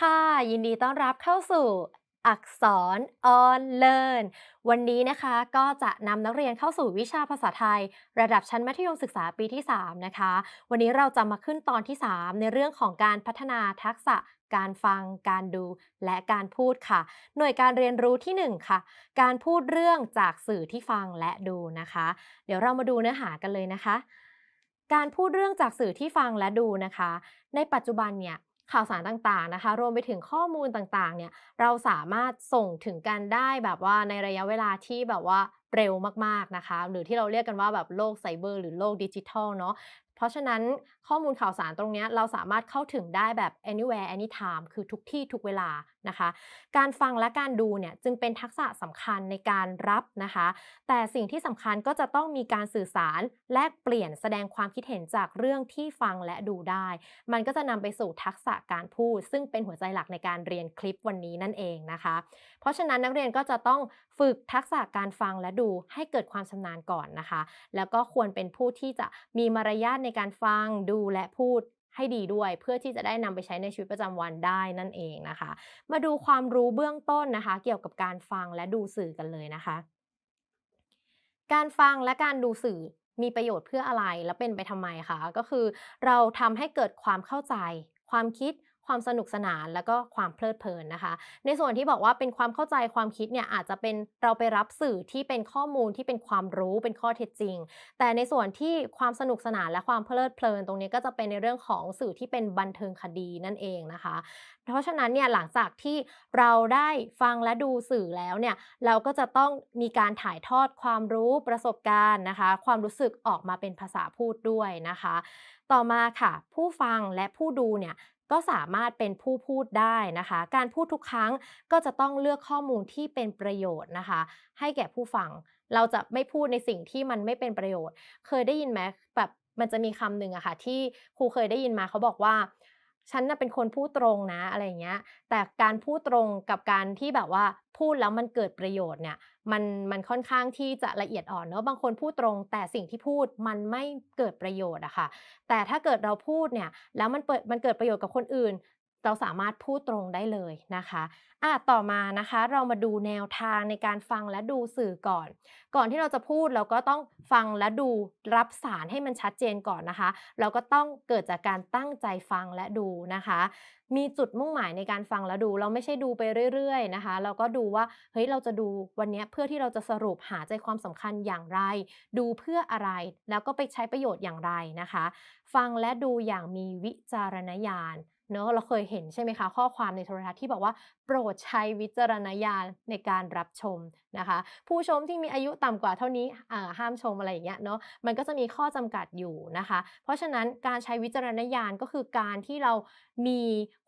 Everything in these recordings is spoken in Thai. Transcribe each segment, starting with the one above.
ค่ะ ยินดีต้อนรับเข้าสู่อักษร on learn วันนี้นะคะก็จะนำนักเรียนเข้าสู่วิชาภาษาไทย ระดับชั้นมัธยมศึกษาปีที่ 3 นะคะ วันนี้เราจะมาขึ้นตอนที่ 3 ในเรื่องของการพัฒนาทักษะการฟัง การดู และการพูดค่ะ หน่วยการเรียนรู้ที่ 1 ค่ะ การพูดเรื่องจากสื่อที่ฟังและดูนะคะ เดี๋ยวเรามาดูเนื้อหากันเลยนะคะ การพูดเรื่องจากสื่อที่ฟังและดูนะคะ ในปัจจุบันเนี่ย ข่าวสารต่างๆนะคะ รวมไปถึงข้อมูลต่างๆเนี่ยเราสามารถส่งถึงกันได้แบบว่าในระยะเวลาที่แบบว่าเร็วมากๆนะคะ หรือที่เราเรียกกันว่าแบบโลกไซเบอร์หรือโลกดิจิทัลเนาะ เพราะฉะนั้นข้อมูลข่าวสารตรงนี้เราสามารถเข้าถึงได้แบบ anywhere anytime คือทุกที่ทุกเวลานะคะ การฟังและการดูเนี่ยจึงเป็นทักษะสำคัญในการรับนะคะ แต่สิ่งที่สำคัญก็จะต้องมีการสื่อสารแลกเปลี่ยนแสดงความคิดเห็นจากเรื่องที่ฟังและดูได้ มันก็จะนำไปสู่ทักษะการพูด ซึ่งเป็นหัวใจหลักในการเรียนคลิปวันนี้นั่นเองนะคะ เพราะฉะนั้นนักเรียนก็จะต้องฝึกทักษะการฟังและดูให้เกิดความชำนาญก่อนนะคะ แล้วก็ควรเป็นผู้ที่จะมีมารยาทในการฟังดูและพูดให้ดีด้วยเพื่อที่จะได้นำไปใช้ในชีวิตประจำวันได้นั่นเองนะคะ มาดูความรู้เบื้องต้นนะคะ เกี่ยวกับการฟังและดูสื่อกันเลยนะคะ การฟังและการดูสื่อมีประโยชน์เพื่ออะไรและเป็นไปทำไมคะก็คือ เราทำให้เกิดความเข้าใจ ความคิด ความสนุกสนานแล้วก็ความเพลิดเพลินนะคะ ในส่วนที่บอกว่าเป็นความเข้าใจความคิดเนี่ยอาจจะเป็นเราไปรับสื่อที่เป็นข้อมูลที่เป็นความรู้เป็นข้อเท็จจริง แต่ในส่วนที่ความสนุกสนานและความเพลิดเพลิน ตรงนี้ก็จะเป็นในเรื่องของสื่อที่เป็นบันเทิงคดีนั่นเองนะคะ เพราะฉะนั้นเนี่ยหลังจากที่เราได้ฟังและดูสื่อแล้วเนี่ยเราก็จะต้องมีการถ่ายทอดความรู้ประสบการณ์นะคะ ความรู้สึกออกมาเป็นภาษาพูดด้วยนะคะ ต่อมาค่ะ ผู้ฟังและผู้ดูเนี่ย ก็สามารถเป็นผู้พูดได้นะคะ การพูดทุกครั้งก็จะต้องเลือกข้อมูลที่เป็นประโยชน์นะคะ ให้แก่ผู้ฟัง เราจะไม่พูดในสิ่งที่มันไม่เป็นประโยชน์ เคยได้ยินไหมแบบมันจะมีคำหนึ่งอะค่ะที่ครูเคยได้ยินมาเขาบอกว่า ฉันน่ะเป็นคนพูดตรงนะอะไรเงี้ย แต่การพูดตรงกับการที่แบบว่าพูดแล้วมันเกิดประโยชน์เนี่ยมันมันค่อนข้างที่จะละเอียดอ่อนเนาะบางคนพูดตรง แต่สิ่งที่พูดมันไม่เกิดประโยชน์อะค่ะแต่ถ้าเกิดเราพูดเนี่ยแล้วมันเปิดมันเกิดประโยชน์กับคนอื่น เราสามารถพูดตรงได้เลยนะคะอะต่อมานะคะเรามาดูแนวทางในการฟังและดูสื่อก่อน ก่อนที่เราจะพูดเราก็ต้องฟังและดูรับสารให้มันชัดเจนก่อนนะคะ เราก็ต้องเกิดจากการตั้งใจฟังและดูนะคะ มีจุดมุ่งหมายในการฟังและดู เราไม่ใช่ดูไปเรื่อยๆนะคะ เราก็ดูว่าเฮ้ยเราจะดูวันนี้เพื่อที่เราจะสรุปหาใจความสำคัญอย่างไร ดูเพื่ออะไร แล้วก็ไปใช้ประโยชน์อย่างไรนะคะ ฟังและดูอย่างมีวิจารณญาณ เนาะเราเคยเห็นใช่ไหมคะ ข้อความในโทรทัศน์ที่บอกว่าโปรดใช้วิจารณญาณในการรับชมนะคะ ผู้ชมที่มีอายุต่ำกว่าเท่านี้ห้ามชมอะไรอย่างเงี้ยเนาะมันก็จะมีข้อจำกัดอยู่นะคะ เพราะฉะนั้นการใช้วิจารณญาณก็คือการที่เรามี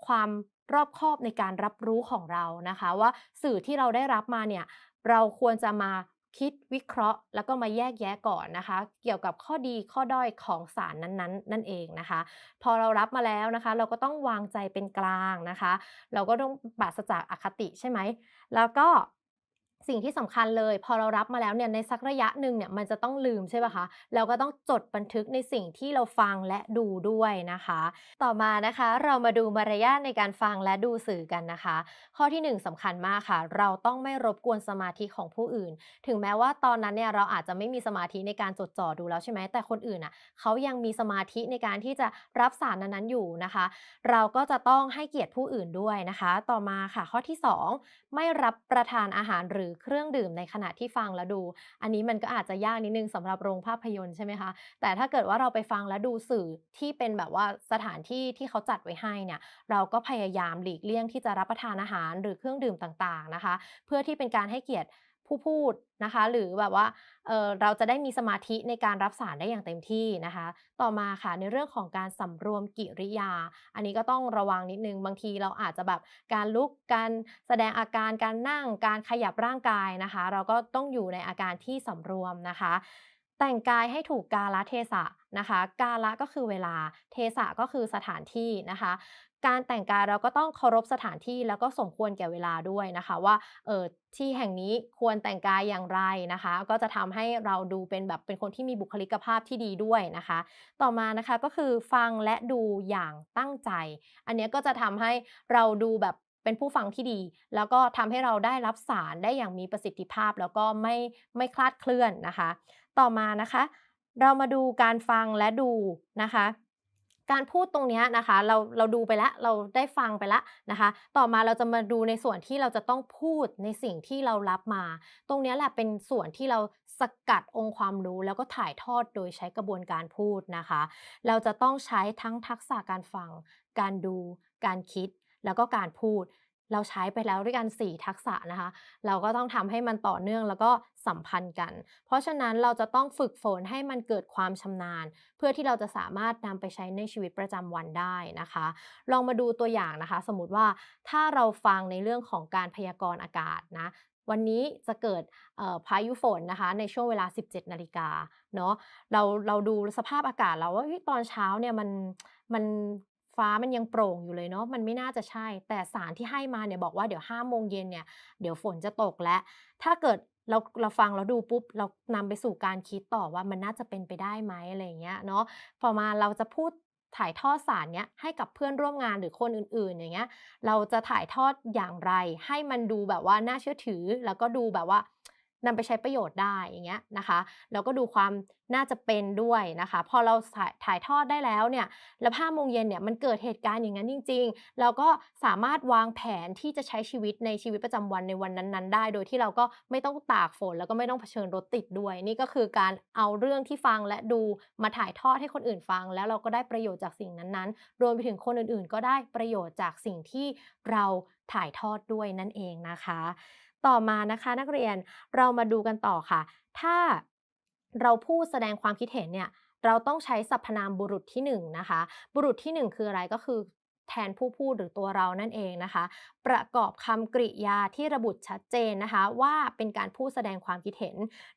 ความรอบคอบในการรับรู้ของเรานะคะ ว่าสื่อที่เราได้รับมาเนี่ยเราควรจะมา คิดวิเคราะห์ แล้วก็มาแยกแยะก่อนนะคะ เกี่ยวกับข้อดีข้อด้อยของสารนั้นๆ นั่นเองนะคะ พอเรารับมาแล้วนะคะ เราก็ต้องวางใจเป็นกลางนะคะ เราก็ต้องปราศจากอคติใช่ไหมแล้วก็ สิ่งที่สำคัญเลย พอเรารับมาแล้วเนี่ยในสักระยะหนึ่งเนี่ยมันจะต้องลืมใช่ป่ะคะเราก็ต้องจดบันทึกในสิ่งที่เราฟังและดูด้วยนะคะ ต่อมานะคะเรามาดูมารยาทในการฟังและดูสื่อกันนะคะ ข้อที่หนึ่งสำคัญมากค่ะ เราต้องไม่รบกวนสมาธิของผู้อื่น ถึงแม้ว่าตอนนั้นเนี่ยเราอาจจะไม่มีสมาธิในการจดจ่อดูแล้วใช่ไหมแต่คนอื่นอะเขายังมีสมาธิในการที่จะรับสารนั้นๆอยู่นะคะ เราก็จะต้องให้เกียรติผู้อื่นด้วยนะคะ ต่อมาค่ะ ข้อที่สองไม่รับประทานอาหารหรือเครื่องดื่มในขณะที่ฟังและดู อันนี้มันก็อาจจะยากนิดนึงสำหรับโรงภาพยนตร์ใช่ไหมคะ แต่ถ้าเกิดว่าเราไปฟังและดูสื่อที่เป็นแบบว่าสถานที่ที่เขาจัดไว้ให้เนี่ย เราก็พยายามหลีกเลี่ยงที่จะรับประทานอาหารหรือเครื่องดื่มต่างๆนะคะ เพื่อที่เป็นการให้เกียรติ ผู้พูดนะคะ หรือแบบว่าเเราจะได้มีสมาธิในการรับสารได้อย่างเต็มที่นะคะ ต่อมาค่ะในเรื่องของการสำรวมกิริยา อันนี้ก็ต้องระวังนิดนึงบางทีเราอาจจะแบบการลุกการแสดงอาการการนั่งการขยับร่างกายนะคะ เราก็ต้องอยู่ในอาการที่สำรวมนะคะ แต่งกายให้ถูกกาลเทศะนะคะ กาลก็คือเวลาเทศะก็คือสถานที่นะคะ การแต่งกายเราก็ต้องเคารพสถานที่แล้วก็สมควรแก่เวลาด้วยนะคะว่าเออที่แห่งนี้ควรแต่งกายอย่างไรนะคะ ก็จะทำให้เราดูเป็นแบบเป็นคนที่มีบุคลิกภาพที่ดีด้วยนะคะ ต่อมานะคะก็คือฟังและดูอย่างตั้งใจ อันนี้ก็จะทำให้เราดูแบบเป็นผู้ฟังที่ดี แล้วก็ทำให้เราได้รับสารได้อย่างมีประสิทธิภาพ แล้วก็ไม่ไม่คลาดเคลื่อนนะคะ ต่อมานะคะ เรามาดูการฟังและดูนะคะ การพูดตรงนี้นะคะ เราเราดูไปแล้วเราได้ฟังไปแล้วนะคะ ต่อมาเราจะมาดูในส่วนที่เราจะต้องพูดในสิ่งที่เรารับมา ตรงนี้แหละเป็นส่วนที่เราสกัดองค์ความรู้ แล้วก็ถ่ายทอดโดยใช้กระบวนการพูดนะคะ เราจะต้องใช้ทั้งทักษะการฟัง การดู การคิด แล้วก็การพูด เราใช้ไปแล้วด้วยกัน 4 ทักษะนะคะ เราก็ต้องทำให้มันต่อเนื่องแล้วก็สัมพันธ์กัน เพราะฉะนั้นเราจะต้องฝึกฝนให้มันเกิดความชำนาญ เพื่อที่เราจะสามารถนำไปใช้ในชีวิตประจำวันได้นะคะ ลองมาดูตัวอย่างนะคะ สมมติว่าถ้าเราฟังในเรื่องของการพยากรณ์อากาศนะวันนี้จะเกิดพายุฝนนะคะในช่วงเวลา 17 นาฬิกาเนาะเราเราดูสภาพอากาศแล้วว่าตอนเช้าเนี่ยมันมัน ฟ้ามันยังโปร่งอยู่เลยเนาะมันไม่น่าจะใช่ แต่สารที่ให้มาเนี่ยบอกว่าเดี๋ยว5โมงเย็นเนี่ยเดี๋ยวฝนจะตกแล้ว ถ้าเกิดเราเราฟังแล้วดูปุ๊บเรานำไปสู่การคิดต่อว่ามันน่าจะเป็นไปได้ไหมอะไรเงี้ยเนาะพอมาเราจะพูดถ่ายทอดสารเนี้ยให้กับเพื่อนร่วมงานหรือคนอื่นๆอย่างเงี้ยเราจะถ่ายทอดอย่างไร ให้มันดูแบบว่าน่าเชื่อถือแล้วก็ดูแบบว่า นำไปใช้ประโยชน์ได้อย่างเงี้ยนะคะแล้วก็ดูความน่าจะเป็นด้วยนะคะ พอเราถ่ายทอดได้แล้วเนี่ยแล้วห้าโมงเย็นเนี่ยมันเกิดเหตุการณ์อย่างนั้นจริง ๆ เราก็สามารถวางแผนที่จะใช้ชีวิตในชีวิตประจำวันในวันนั้นๆ ได้ โดยที่เราก็ไม่ต้องตากฝน แล้วก็ไม่ต้องเผชิญรถติดด้วย นี่ก็คือการเอาเรื่องที่ฟังและดูมาถ่ายทอดให้คนอื่นฟัง แล้วเราก็ได้ประโยชน์จากสิ่งนั้นๆ รวมไปถึงคนอื่นๆ ก็ได้ประโยชน์จากสิ่งที่เราถ่ายทอดด้วยนั่นเองนะคะ ต่อมานะคะนักเรียนเรามาดูกันต่อค่ะ ถ้าเราพูดแสดงความคิดเห็นเนี่ยเราต้องใช้สรรพนามบุรุษที่1นนะคะ บุรุษที่ 1 คืออะไรก็คือแทนผู้พูดหรือตัวเรานั่นเองนะคะประกอบคำกริยาที่ระบุชัดเจนนะคะ ว่าเป็นการพูดแสดงความคิดเห็น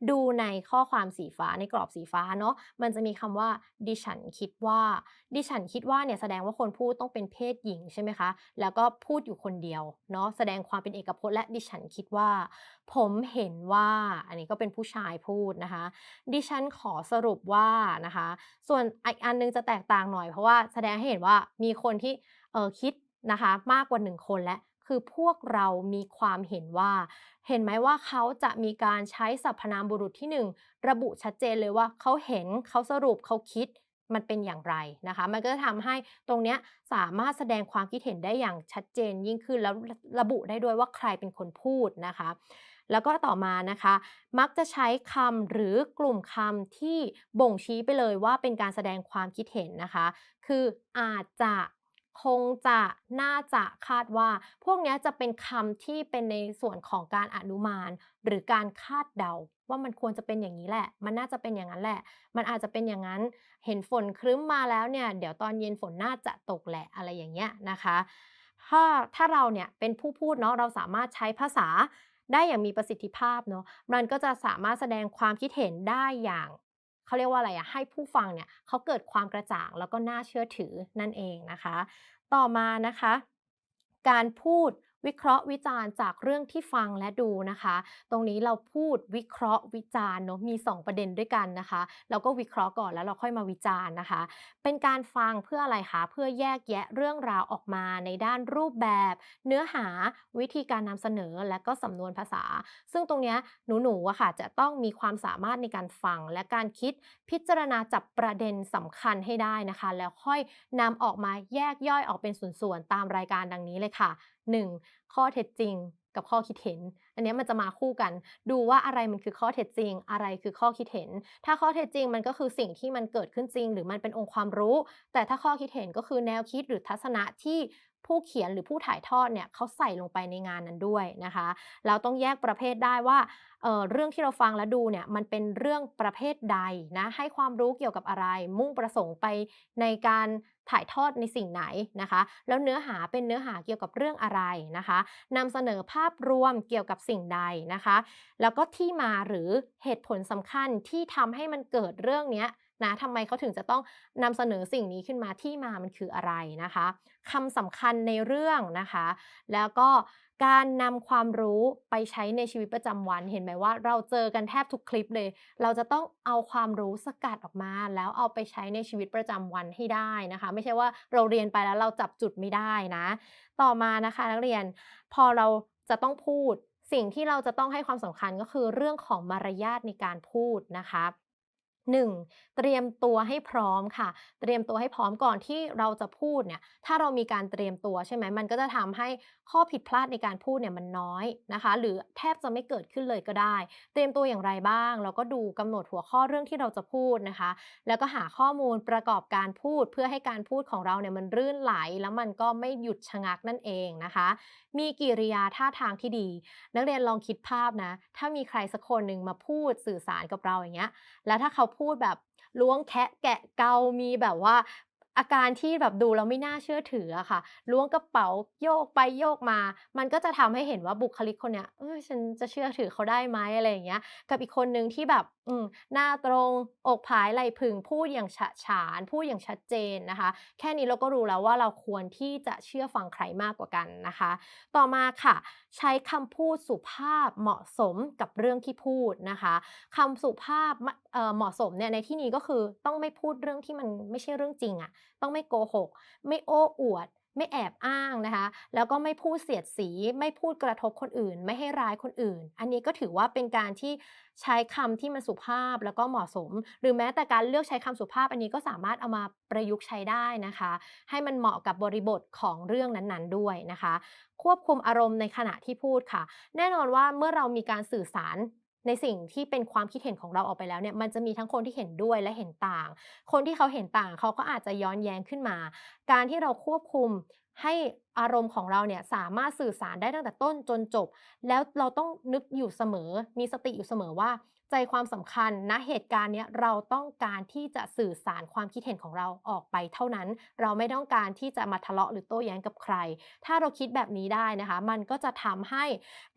ดูในข้อความสีฟ้าในกรอบสีฟ้าเนาะมันจะมีคำว่าดิฉันคิดว่า ดิฉันคิดว่าเนี่ยแสดงว่าคนพูดต้องเป็นเพศหญิงใช่ไหมคะ แล้วก็พูดอยู่คนเดียวเนาะแสดงความเป็นเอกพจน์และดิฉันคิดว่า ผมเห็นว่าอันนี้ก็เป็นผู้ชายพูดนะคะ ดิฉันขอสรุปว่านะคะ ส่วนอีกอันนึงจะแตกต่างหน่อยเพราะว่าแสดงให้เห็นว่ามีคนที่เออคิดนะคะมากกว่าหนึ่งคนและ คือพวกเรามีความเห็นว่า เห็นไหมว่าเขาจะมีการใช้สรรพนามบุรุษที่ 1 ระบุชัดเจนเลยว่าเขาเห็นเขาสรุปเขาคิดมันเป็นอย่างไรนะคะ มันก็จะทำให้ตรงนี้สามารถแสดงความคิดเห็นได้อย่างชัดเจนยิ่งขึ้นแล้วระบุได้ด้วยว่าใครเป็นคนพูดนะคะ แล้วก็ต่อมานะคะ มักจะใช้คำหรือกลุ่มคำที่บ่งชี้ไปเลยว่าเป็นการแสดงความคิดเห็นนะคะ คืออาจจะ คงจะน่าจะคาดว่า พวกนี้จะเป็นคำที่เป็นในส่วนของการอนุมาน หรือการคาดเดา ว่ามันควรจะเป็นอย่างนี้แหละ มันน่าจะเป็นอย่างนั้นแหละ มันอาจจะเป็นอย่างนั้น เห็นฝนครึ้มมาแล้วเนี่ย เดี๋ยวตอนเย็นฝนน่าจะตกแหละอะไรอย่างเงี้ยนะคะ ถ้าถ้าเราเนี่ยเป็นผู้พูดเนาะ เราสามารถใช้ภาษาได้อย่างมีประสิทธิภาพเนาะ มันก็จะสามารถแสดงความคิดเห็นได้อย่าง เขาเรียกว่าอะไรอะให้ผู้ฟังเนี่ยเขาเกิดความกระจ่างแล้วก็น่าเชื่อถือนั่นเองนะคะ ต่อมานะคะ การพูด วิเคราะห์วิจารณ์จากเรื่องที่ฟังและดูนะคะ ตรงนี้เราพูดวิเคราะห์วิจารณ์เนาะมี 2 ประเด็นด้วยกันนะคะ เราก็วิเคราะห์ก่อนแล้วเราค่อยมาวิจารณ์นะคะ เป็นการฟังเพื่ออะไรคะเพื่อแยกแยะเรื่องราวออกมาในด้านรูปแบบ เนื้อหาวิธีการนำเสนอและก็สำนวนภาษา ซึ่งตรงนี้หนูๆอะค่ะจะต้องมีความสามารถในการฟังและการคิดพิจารณาจับประเด็นสำคัญให้ได้นะคะ แล้วค่อยนำออกมาแยกย่อยออกเป็นส่วนๆตามรายการดังนี้เลยค่ะ 1. ข้อเท็จจริงกับข้อคิดเห็น อันนี้มันจะมาคู่กัน ดูว่าอะไรมันคือข้อเท็จจริง อะไรคือข้อคิดเห็น ถ้าข้อเท็จจริงมันก็คือสิ่งที่มันเกิดขึ้นจริง หรือมันเป็นองค์ความรู้ แต่ถ้าข้อคิดเห็นก็คือแนวคิดหรือทัศนะที่ ผู้เขียนหรือผู้ถ่ายทอดเนี่ยเขาใส่ลงไปในงานนั้นด้วยนะคะ เราต้องแยกประเภทได้ว่าเเรื่องที่เราฟังและดูเนี่ยมันเป็นเรื่องประเภทใดนะให้ความรู้เกี่ยวกับอะไร มุ่งประสงค์ไปในการถ่ายทอดในสิ่งไหนนะคะ แล้วเนื้อหาเป็นเนื้อหาเกี่ยวกับเรื่องอะไรนะคะนำเสนอภาพรวมเกี่ยวกับสิ่งใดนะคะ แล้วก็ที่มาหรือเหตุผลสำคัญที่ทำให้มันเกิดเรื่องเนี้ย นะทำไมเขาถึงจะต้องนำเสนอสิ่งนี้ขึ้นมาที่มามันคืออะไรนะคะคำสำคัญในเรื่องนะคะ แล้วก็การนำความรู้ไปใช้ในชีวิตประจำวันเห็นไหมว่า เราเจอกันแทบทุกคลิปเลย เราจะต้องเอาความรู้สกัดออกมา แล้วเอาไปใช้ในชีวิตประจำวันให้ได้นะคะ ไม่ใช่ว่าเราเรียนไปแล้วเราจับจุดไม่ได้นะ ต่อมานะคะนักเรียนพอเราจะต้องพูดสิ่งที่เราจะต้องให้ความสำคัญก็คือเรื่องของมารยาทในการพูดนะคะ 1. เตรียมตัวให้พร้อมค่ะ เตรียมตัวให้พร้อมก่อนที่เราจะพูดเนี่ย ถ้าเรามีการเตรียมตัวใช่ไหม มันก็จะทำให้ข้อผิดพลาดในการพูดเนี่ยมันน้อยนะคะ หรือแทบจะไม่เกิดขึ้นเลยก็ได้ เตรียมตัวอย่างไรบ้าง เราก็ดูกำหนดหัวข้อเรื่องที่เราจะพูดนะคะ แล้วก็หาข้อมูลประกอบการพูดเพื่อให้การพูดของเราเนี่ยมันรื่นไหล แล้วมันก็ไม่หยุดชะงักนั่นเองนะคะ มีกิริยาท่าทางที่ดี นักเรียนลองคิดภาพนะ ถ้ามีใครสักคนหนึ่งมาพูดสื่อสารกับเราอย่างเงี้ย แล้วถ้าเขาพูดแบบล้วงแคะแกะเกามีแบบว่า อาการที่แบบดูแล้วไม่น่าเชื่อถืออะค่ะล้วงกระเป๋าโยกไปโยกมา มันก็จะทำให้เห็นว่าบุคลิกคนเนี้ยเออฉันจะเชื่อถือเขาได้ไหมอะไรอย่างเงี้ย กับอีกคนนึงที่แบบ อืมหน้าตรงอกผายไหล่ผึ่งพูดอย่างฉะฉานพูดอย่างชัดเจนนะคะ แค่นี้เราก็รู้แล้วว่าเราควรที่จะเชื่อฟังใครมากกว่ากันนะคะ ต่อมาค่ะ ใช้คำพูดสุภาพเหมาะสมกับเรื่องที่พูดนะคะคำสุภาพเอ่อเหมาะสมเนี่ยในที่นี้ก็คือต้องไม่พูดเรื่องที่มันไม่ใช่เรื่องจริงอะต้องไม่โกหก ไม่โอ้อวด ไม่แอบอ้างนะคะ แล้วก็ไม่พูดเสียดสี ไม่พูดกระทบคนอื่น ไม่ให้ร้ายคนอื่น อันนี้ก็ถือว่าเป็นการที่ใช้คำที่มันสุภาพแล้วก็เหมาะสม หรือแม้แต่การเลือกใช้คำสุภาพอันนี้ก็สามารถเอามาประยุกต์ใช้ได้นะคะ ให้มันเหมาะกับบริบทของเรื่องนั้นๆด้วยนะคะ ควบคุมอารมณ์ในขณะที่พูดค่ะ แน่นอนว่าเมื่อเรามีการสื่อสาร ในสิ่งที่เป็นความคิดเห็นของเราออกไปแล้วเนี่ยมันจะมีทั้งคนที่เห็นด้วยและเห็นต่าง คนที่เขาเห็นต่างเขาก็อาจจะย้อนแย้งขึ้นมา การที่เราควบคุมให้อารมณ์ของเราเนี่ยสามารถสื่อสารได้ตั้งแต่ต้นจนจบ แล้วเราต้องนึกอยู่เสมอ มีสติอยู่เสมอว่า ใจความสำคัญณเหตุการณ์เนี้ยเราต้องการที่จะสื่อสารความคิดเห็นของเราออกไปเท่านั้น เราไม่ต้องการที่จะมาทะเลาะหรือโต้แย้งกับใคร ถ้าเราคิดแบบนี้ได้นะคะ มันก็จะทำให้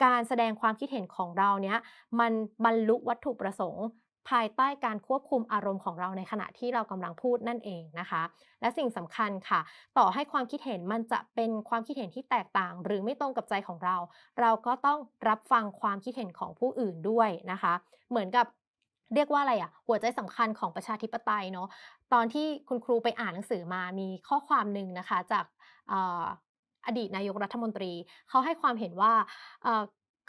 การแสดงความคิดเห็นของเราเนี้ยมันบรรลุวัตถุประสงค์ ภายใต้การควบคุมอารมณ์ของเราในขณะที่เรากำลังพูดนั่นเองนะคะ และสิ่งสำคัญค่ะ ต่อให้ความคิดเห็นมันจะเป็นความคิดเห็นที่แตกต่าง หรือไม่ตรงกับใจของเรา เราก็ต้องรับฟังความคิดเห็นของผู้อื่นด้วยนะคะ เหมือนกับเรียกว่าอะไรอะหัวใจสำคัญของประชาธิปไตยเนาะตอนที่คุณครูไปอ่านหนังสือมามีข้อความหนึ่งนะคะจากออดีตนายกรัฐมนตรี เขาให้ความเห็นว่า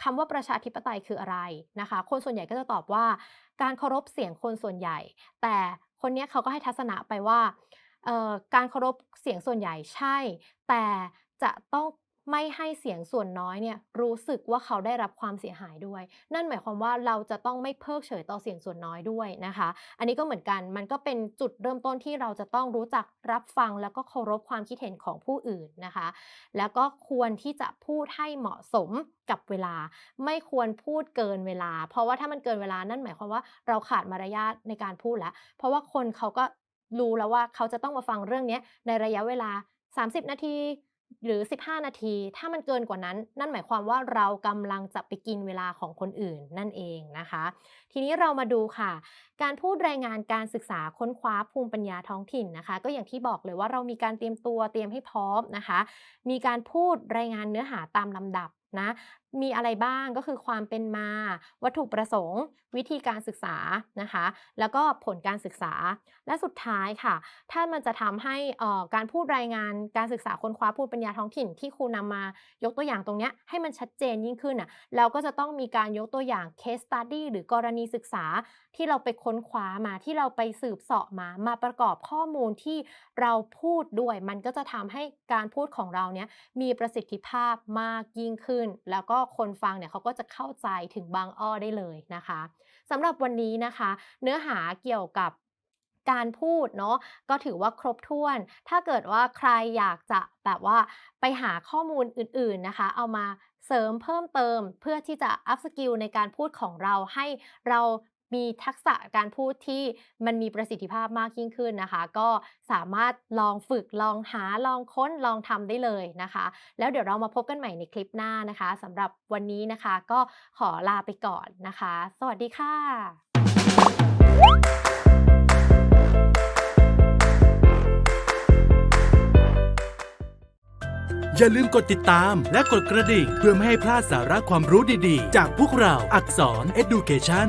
คำว่าประชาธิปไตยคืออะไรนะคะ คนส่วนใหญ่ก็จะตอบว่า การเคารพเสียงคนส่วนใหญ่ แต่คนนี้เขาก็ให้ทัศนะไปว่าการเคารพเสียงส่วนใหญ่ใช่ แต่จะต้อง ไม่ให้เสียงส่วนน้อยเนี่ยรู้สึกว่าเขาได้รับความเสียหายด้วย นั่นหมายความว่าเราจะต้องไม่เพิกเฉยต่อเสียงส่วนน้อยด้วยนะคะ อันนี้ก็เหมือนกันมันก็เป็นจุดเริ่มต้นที่เราจะต้องรู้จักรับฟังแล้วก็เคารพความคิดเห็นของผู้อื่นนะคะ แล้วก็ควรที่จะพูดให้เหมาะสมกับเวลาไม่ควรพูดเกินเวลา เพราะว่าถ้ามันเกินเวลานั่นหมายความว่าเราขาดมารยาทในการพูดแล้ว เพราะว่าคนเขาก็รู้แล้วว่าเขาจะต้องมาฟังเรื่องนี้ในระยะเวลา 30 นาที หรือ 15 นาที ถ้ามันเกินกว่านั้น นั่นหมายความว่าเรากำลังจะไปกินเวลาของคนอื่นนั่นเองนะคะ ทีนี้เรามาดูค่ะ การพูดรายงานการศึกษาค้นคว้าภูมิปัญญาท้องถิ่นนะคะ ก็อย่างที่บอกเลยว่าเรามีการเตรียมตัวเตรียมให้พร้อมนะคะ มีการพูดรายงานเนื้อหาตามลำดับนะ มีอะไรบ้างก็คือความเป็นมา วัตถุประสงค์ วิธีการศึกษานะคะ แล้วก็ผลการศึกษา และสุดท้ายค่ะ ถ้ามันจะทำให้อ่อการพูดรายงานการศึกษาค้นคว้าพูดปัญญาท้องถิ่นที่ครูนำมายกตัวอย่างตรงเนี้ยให้มันชัดเจนยิ่งขึ้นอะเราก็จะต้องมีการยกตัวอย่างเคสตัดดี้หรือกรณีศึกษา ที่เราไปค้นคว้ามาที่เราไปสืบเสาะมา มาประกอบข้อมูลที่เราพูดด้วย มันก็จะทำให้การพูดของเราเนี้ยมีประสิทธิภาพมากยิ่งขึ้น แล้วก็คนฟังเนี่ยเขาก็จะเข้าใจถึงบางอ้อได้เลยนะคะสำหรับวันนี้นะคะ เนื้อหาเกี่ยวกับการพูดเนาะก็ถือว่าครบถ้วน ถ้าเกิดว่าใครอยากจะแบบว่าไปหาข้อมูลอื่นๆนะคะ เอามาเสริมเพิ่มเติมเพื่อที่จะอัพสกิลในการพูดของเราให้เรา มีทักษะการพูดที่มันมีประสิทธิภาพมากยิ่งขึ้นนะคะ ก็สามารถลองฝึกลองหาลองค้นลองทำได้เลยนะคะ แล้วเดี๋ยวเรามาพบกันใหม่ในคลิปหน้านะคะสำหรับวันนี้นะคะ ก็ขอลาไปก่อนนะคะ สวัสดีค่ะอย่าลืมกดติดตามและกดกระดิ่งเพื่อไม่ให้พลาดสาระความรู้ดีๆ จากพวกเราอักษร Education